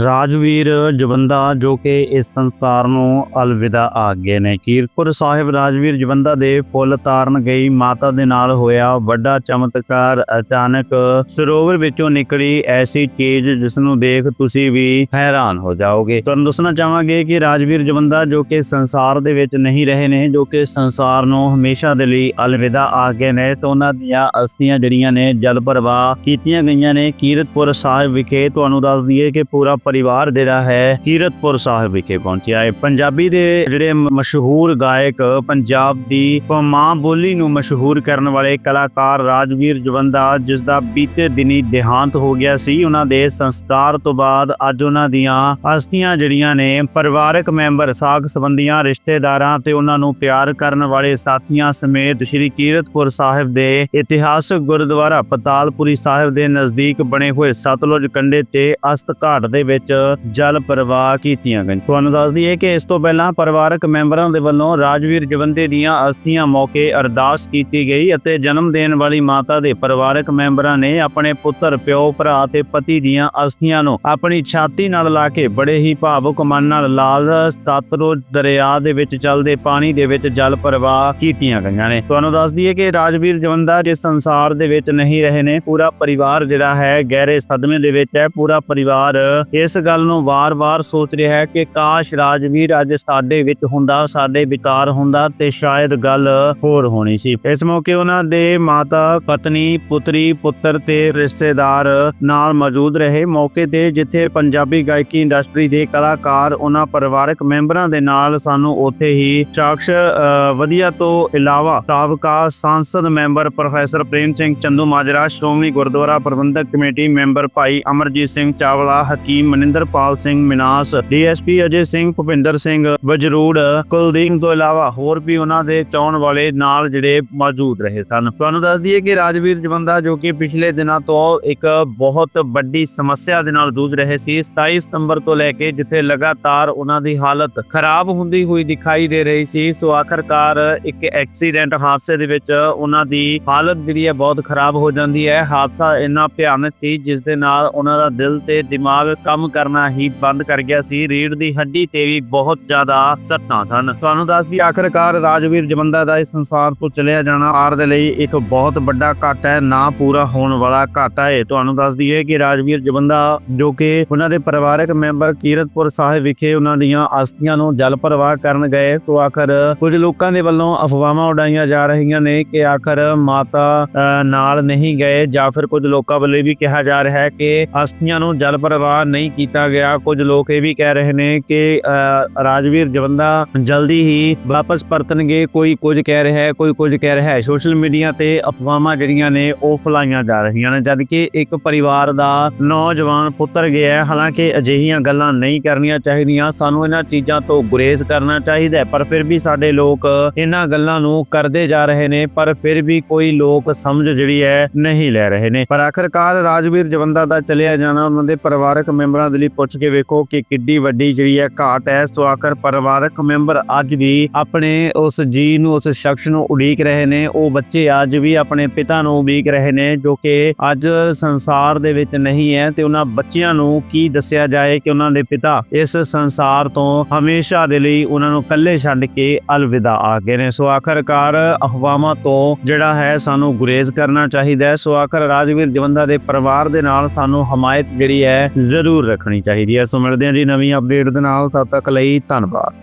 ਰਾਜਵੀਰ ਜਵੰਦਾ ਜੋ ਕਿ ਇਸ ਸੰਸਾਰ ਨੂੰ ਅਲਵਿਦਾ ਆ ਗਏ ਨੇ। ਕੀਰਤਪੁਰ ਸਾਹਿਬ ਰਾਜਵੀਰ ਜਵੰਦਾ ਦੇ ਫੁੱਲ ਤਾਰਨ ਗਈ, ਮਾਤਾ ਦੇ ਨਾਲ ਹੋਇਆ ਵੱਡਾ ਚਮਤਕਾਰ। ਅਚਾਨਕ ਸਰੋਵਰ ਵਿੱਚੋਂ ਨਿਕਲੀ ਐਸੀ ਚੀਜ਼ ਜਿਸ ਨੂੰ ਦੇਖ ਤੁਸੀਂ ਵੀ ਹੈਰਾਨ ਹੋ ਜਾਓਗੇ। ਤੁਹਾਨੂੰ ਦੱਸਣਾ ਚਾਹਾਂਗੇ ਕਿ ਰਾਜਵੀਰ ਜਵੰਦਾ ਜੋ ਕਿ ਸੰਸਾਰ ਦੇ ਵਿੱਚ ਨਹੀਂ ਰਹੇ ਨੇ, ਜੋ ਕਿ ਸੰਸਾਰ ਨੂੰ ਹਮੇਸ਼ਾ ਦੇ ਲਈ ਅਲਵਿਦਾ ਆ ਗਏ ਨੇ ਤੇ ਉਹਨਾਂ ਦੀਆਂ ਅਸਥੀਆਂ ਜਿਹੜੀਆਂ ਨੇ, ਜਲ ਪ੍ਰਵਾਹ ਕੀਤੀਆਂ ਗਈਆਂ ਨੇ। ਕੀਰਤਪੁਰ ਸਾਹਿਬ ਵਿਖੇ ਤੁਹਾਨੂੰ ਦੱਸ ਦਈਏ ਕਿ ਪੂਰਾ ਪਰਿਵਾਰ ਜਿਹੜਾ ਹੈ ਕੀਰਤਪੁਰ ਸਾਹਿਬ ਵਿਖੇ ਪਹੁੰਚਿਆ ਹੈ। ਪੰਜਾਬੀ ਦੇ ਜਿਹੜੇ ਮਸ਼ਹੂਰ ਗਾਇਕ ਪੰਜਾਬ ਦੀ ਮਾਂ ਬੋਲੀ ਨੂੰ ਮਸ਼ਹੂਰ ਕਰਨ ਵਾਲੇ ਕਲਾਕਾਰ ਰਾਜਵੀਰ ਜਵੰਦਾ ਜਿਸ ਦਾ ਬੀਤੇ ਦਿਨੀ ਦੇਹਾਂਤ ਹੋ ਗਿਆ ਸੀ। ਉਹਨਾਂ ਦੇ ਸੰਸਕਾਰ ਤੋਂ ਬਾਅਦ ਅੱਜ ਉਹਨਾਂ ਦੀਆਂ ਅਸਥੀਆਂ ਜਿਹੜੀਆਂ ਨੇ ਪਰਿਵਾਰਕ ਮੈਂਬਰ ਸਾਗ ਸੰਬੰਧੀਆਂ, ਰਿਸ਼ਤੇਦਾਰਾਂ ਤੇ ਉਹਨਾਂ ਨੂੰ ਪਿਆਰ ਕਰਨ ਵਾਲੇ ਸਾਥੀਆਂ ਸਮੇਤ ਸ੍ਰੀ ਕੀਰਤਪੁਰ ਸਾਹਿਬ ਦੇ ਇਤਿਹਾਸਕ ਗੁਰਦੁਆਰਾ ਪਤਾਲਪੁਰੀ ਸਾਹਿਬ ਦੇ ਨਜ਼ਦੀਕ ਬਣੇ ਹੋਏ ਸਤਲੁਜ ਕੰਢੇ ਤੇ ਅਸਤ ਘਾਟ ਦੇ ਵਿੱਚ ਜਲ ਪ੍ਰਵਾਹ ਕੀਤੀਆਂ ਗਈਆਂ। ਤੁਹਾਨੂੰ ਦੱਸ ਦਈਏ ਕਿ ਇਸ ਤੋਂ ਪਹਿਲਾਂ ਪਰਿਵਾਰਕ ਮੈਂਬਰਾਂ ਦੇ ਵੱਲੋਂ ਰਾਜਵੀਰ ਜਵੰਦੇ ਦੀਆਂ ਅਸਥੀਆਂ ਮੌਕੇ ਅਰਦਾਸ ਕੀਤੀ ਗਈ ਅਤੇ ਜਨਮ ਦੇਣ ਵਾਲੀ ਮਾਤਾ ਦੇ ਪਰਿਵਾਰਕ ਮੈਂਬਰਾਂ ਨੇ ਆਪਣੇ ਪੁੱਤਰ, ਪਿਓ, ਭਰਾ ਤੇ ਪਤੀ ਦੀਆਂ ਅਸਥੀਆਂ ਨੂੰ ਆਪਣੀ ਛਾਤੀ ਨਾਲ ਲਾ ਕੇ ਬੜੇ ਹੀ ਭਾਵੁਕ ਮਨ ਨਾਲ ਲਾਲ ਸਤਲੁਜ ਦਰਿਆ ਦੇ ਵਿੱਚ ਚੱਲਦੇ ਪਾਣੀ ਦੇ ਵਿੱਚ ਜਲ ਪ੍ਰਵਾਹ ਕੀਤੀਆਂ ਗਈਆਂ ਨੇ। ਤੁਹਾਨੂੰ ਦੱਸ ਦਈਏ ਕਿ ਰਾਜਵੀਰ ਜਵੰਦਾ ਜਿਸ ਸੰਸਾਰ ਦੇ ਵਿੱਚ ਨਹੀਂ ਰਹੇ ਨੇ, ਪੂਰਾ ਪਰਿਵਾਰ ਜਿਹੜਾ ਹੈ, ਗਹਿਰੇ ਸਦਮੇ ਦੇ ਵਿੱਚ ਹੈ, ਪੂਰਾ ਪਰਿਵਾਰ ਇਸ ਗੱਲ ਨੂੰ ਵਾਰ-ਵਾਰ ਸੋਚ ਰਿਹਾ ਹੈ ਕਿ ਕਾਸ਼ ਰਾਜਵੀਰ ਅੱਜ ਸਾਡੇ ਵਿੱਚ ਹੁੰਦਾ, ਸਾਡੇ ਵਿਕਾਰ ਹੁੰਦਾ ਤੇ ਸ਼ਾਇਦ ਗੱਲ ਹੋਰ ਹੋਣੀ ਸੀ। ਇਸ ਮੌਕੇ ਉਹਨਾਂ ਦੇ ਮਾਤਾ, ਪਤਨੀ, ਪੁੱਤਰੀ, ਪੁੱਤਰ ਤੇ ਰਿਸ਼ਤੇਦਾਰ ਨਾਲ ਮੌਜੂਦ ਰਹੇ। ਮੌਕੇ ਤੇ ਜਿੱਥੇ ਪੰਜਾਬੀ ਗਾਇਕੀ ਇੰਡਸਟਰੀ ਦੇ ਕਲਾਕਾਰ, ਉਹਨਾਂ ਪਰਿਵਾਰਕ ਮੈਂਬਰਾਂ ਦੇ ਨਾਲ ਸਾਨੂੰ ਉੱਥੇ ਹੀ ਸ਼ਖਸ ਵਧੀਆ ਤੋਂ ਇਲਾਵਾ ਸਾਬਕਾ ਸੰਸਦ member professor Prem Singh, Chandu Majra, Shiromani Gurdwara Prabandhak committee member Bhai Amarjit Singh Chawla, Hakim Maninderpal Singh Minas, DSP Ajay Singh Bhupinder Singh, Vajrur, Kuldeep ਤੋਂ ਇਲਾਵਾ ਹੋਰ ਵੀ ਉਹਨਾਂ ਦੇ ਚਾਹਣ ਵਾਲੇ ਨਾਲ ਜਿਹੜੇ ਮੌਜੂਦ ਰਹੇ ਸਨ। ਤੁਹਾਨੂੰ ਦੱਸ ਦਈਏ ਕਿ ਰਾਜਵੀਰ ਜਵੰਦਾ ਜੋ ਕਿ ਪਿਛਲੇ ਦਿਨਾਂ ਤੋਂ ਇੱਕ ਬਹੁਤ ਵੱਡੀ ਸਮੱਸਿਆ ਦੇ ਨਾਲ ਜੂਝ ਰਹੇ ਸੀ 27 ਸਤੰਬਰ ਤੋਂ ਲੈ ਕੇ ਜਿੱਥੇ ਲਗਾਤਾਰ ਉਹਨਾਂ ਦੀ ਹਾਲਤ ਖਰਾਬ ਹੁੰਦੀ ਹੋਈ ਦਿਖਾਈ ਦੇ ਰਹੀ ਸੀ, ਸੋ ਆਖਰਕਾਰ ਇੱਕ ਐਕਸੀਡੈਂਟ ਹਾਦਸੇ ਦੇ ਵਿੱਚ ਉਹਨਾਂ ਦੀ ਹਾਲਤ ਜਿਹੜੀ ਹੈ ਬਹੁਤ ਖਰਾਬ ਹੋ ਜਾਂਦੀ ਹੈ। ਹਾਦਸਾ ਇੰਨਾ ਭਿਆਨਕ ਸੀ, ਜਿਸ ਦੇ ਨਾਲ ਉਹਨਾਂ ਦਾ ਦਿਲ ਤੇ ਦਿਮਾਗ ਕੰਮ ਕਰਨਾ ਹੀ ਬੰਦ ਕਰ ਗਿਆ ਸੀ। ਰੀੜ ਦੀ ਹੱਡੀ ਤੇ ਵੀ ਬਹੁਤ ਜ਼ਿਆਦਾ ਸੱਟਾਂ ਸਨ। ਤੁਹਾਨੂੰ ਦੱਸਦੀ ਆਖਰਕਾਰ ਰਾਜਵੀਰ ਜਵੰਦਾ ਦਾ ਇਸ ਸੰਸਾਰ ਤੋਂ ਚਲਿਆ ਜਾਣਾ ਆਰ ਦੇ ਲਈ ਇੱਕ ਬਹੁਤ ਵੱਡਾ ਘਾਟਾ ਹੈ। ਨਾ ਪੂਰਾ ਹੋਣ ਵਾਲਾ ਘਾਟਾ ਹੈ। ਤੁਹਾਨੂੰ ਦੱਸ ਦਈਏ ਕਿ ਰਾਜਵੀਰ ਜਵੰਦਾ ਜੋ ਕਿ ਉਹਨਾਂ ਦੇ ਪਰਿਵਾਰਕ ਮੈਂਬਰ ਕੀਰਤਪੁਰ ਸਾਹਿਬ ਵਿਖੇ ਉਹਨਾਂ ਦੀਆਂ ਅਸਥੀਆਂ ਨੂੰ ਜਲ ਪ੍ਰਵਾਹ ਕਰਨ ਗਏ ਤੋਂ ਆਖਰ ਕੁਝ ਲੋਕਾਂ ਦੇ ਵੱਲੋਂ ਅਫਵਾਹਾਂ ਉਡਾਈਆਂ ਜਾ ਰਹੀਆਂ ਨੇ ਕਿ ਆਖਰ ਮਾਤਾ ਨਾਲ ਨਹੀਂ ਗਏ ਜਾਂ ਫਿਰ ਕੁਝ ਲੋਕਾਂ ਵੱਲੋਂ ਵੀ ਕਿਹਾ ਜਾ ਰਿਹਾ ਹੈ ਕਿ ਅਸਥੀਆਂ ਨੂੰ ਜਲ ਪ੍ਰਵਾਹ ਨਹੀਂ ਕੀਤਾ ਗਿਆ। ਕੁਝ ਲੋਕ ਇਹ ਵੀ ਕਹਿ ਰਹੇ ਨੇ ਕਿ ਰਾਜਵੀਰ ਜਵੰਦਾ ਜਲਦੀ ਹੀ ਵਾਪਸ ਪਰਤਣਗੇ। ਕੋਈ ਕੁਝ ਕਹਿ ਰਿਹਾ ਹੈ, ਕੋਈ ਕੁਝ ਕਹਿ ਰਿਹਾ ਹੈ। ਸੋਸ਼ਲ ਮੀਡੀਆ ਤੇ ਅਫਵਾਹਾਂ ਜਿਹੜੀਆਂ ਨੇ, ਉਹ ਫੈਲਾਈਆਂ ਜਾ ਰਹੀਆਂ ਨੇ। ਜਦ ਕਿ ਇੱਕ ਪਰਿਵਾਰ ਦਾ ਨੌਜਵਾਨ ਪੁੱਤਰ ਗਿਆ ਹੈ, ਹਾਲਾਂਕਿ ਅਜਿਹੀਆਂ ਗੱਲਾਂ ਨਹੀਂ ਕਰਨੀਆਂ ਚਾਹੀਦੀਆਂ। ਸਾਨੂੰ ਇਹਨਾਂ ਚੀਜ਼ਾਂ ਤੋਂ ਗੁਰੇਜ਼ ਕਰਨਾ ਚਾਹੀਦਾ ਹੈ। ਪਰ ਫਿਰ ਵੀ ਸਾਡੇ ਲੋਕ ਇਹਨਾਂ ਗੱਲਾਂ ਨੂੰ ਕਰਦੇ ਜਾ ਰਹੇ ਨੇ, ਪਰ ਫਿਰ ਵੀ ਕੋਈ ਲੋਕ ਸਮਝ ਜਿਹੜੀ ਹੈ, ਨਹੀਂ ਲੈ ਰਹੇ ਨੇ। ਪਰ ਆਖਰਕਾਰ ਰਾਜਵੀਰ ਜਵੰਦਾ ਦਾ ਚਲਿਆ ਜਾਣਾ, ਉਹਨਾਂ ਦੇ ਪਰਿਵਾਰਕ ਮੈਂਬਰਾਂ ਦੇ ਲਈ ਪੁੱਛ ਕੇ ਵੇਖੋ ਕਿ ਕਿੱਡੀ ਵੱਡੀ ਜਿਹੜੀ ਹੈ ਘਾਟ ਹੈ। ਸੋ ਆਖਰ ਪਰਿਵਾਰਕ ਮੈਂਬਰ ਅੱਜ ਵੀ ਆਪਣੇ ਉਸ ਜੀ ਨੂੰ, ਉਸ ਸ਼ਖਸ ਨੂੰ ਉਡੀਕ ਰਹੇ ਨੇ। ਉਹ ਬੱਚੇ ਅੱਜ ਵੀ ਆਪਣੇ ਪਿਤਾ ਨੂੰ ਉਡੀਕ ਰਹੇ ਨੇ, ਜੋ ਕਿ ਅੱਜ ਸੰਸਾਰ ਦੇ ਵਿੱਚ ਨਹੀਂ ਹੈ। ਤੇ ਉਹਨਾਂ ਬੱਚਿਆਂ ਨੂੰ ਕੀ ਦੱਸਿਆ ਜਾਏ ਕਿ ਉਹਨਾਂ ਦੇ ਪਿਤਾ ਇਸ ਸੰਸਾਰ ਤੋਂ ਹਮੇਸ਼ਾ ਦੇ ਲਈ ਉਹਨਾਂ ਨੂੰ ਇਕੱਲੇ ਛੱਡ ਕੇ ਅਲਵਿਦਾ ਆ ਗਏ ਨੇ। ਸੋ ਆਖਰਕਾਰ ਅਫਵਾਹਾਂ ਤੋਂ ਜਿਹੜਾ ਹੈ ਸਾਨੂੰ ਗੁਰੇਜ਼ ਕਰਨਾ ਚਾਹੀਦਾ ਹੈ। ਸੋ ਆਖਰ ਰਾਜਵੀਰ ਜਵੰਦਾ ਦੇ ਪਰਿਵਾਰ ਦੇ ਨਾਲ ਸਾਨੂੰ ਹਮਾਇਤ ਜਿਹੜੀ ਹੈ ਜ਼ਰੂਰ ਰੱਖਣੀ ਚਾਹੀਦੀ ਹੈ। ਸੋ ਮਿਲਦੇ ਹਾਂ ਜੀ ਨਵੀਂ ਅਪਡੇਟ ਦੇ ਨਾਲ। ਤਦ ਤੱਕ ਲਈ ਧੰਨਵਾਦ।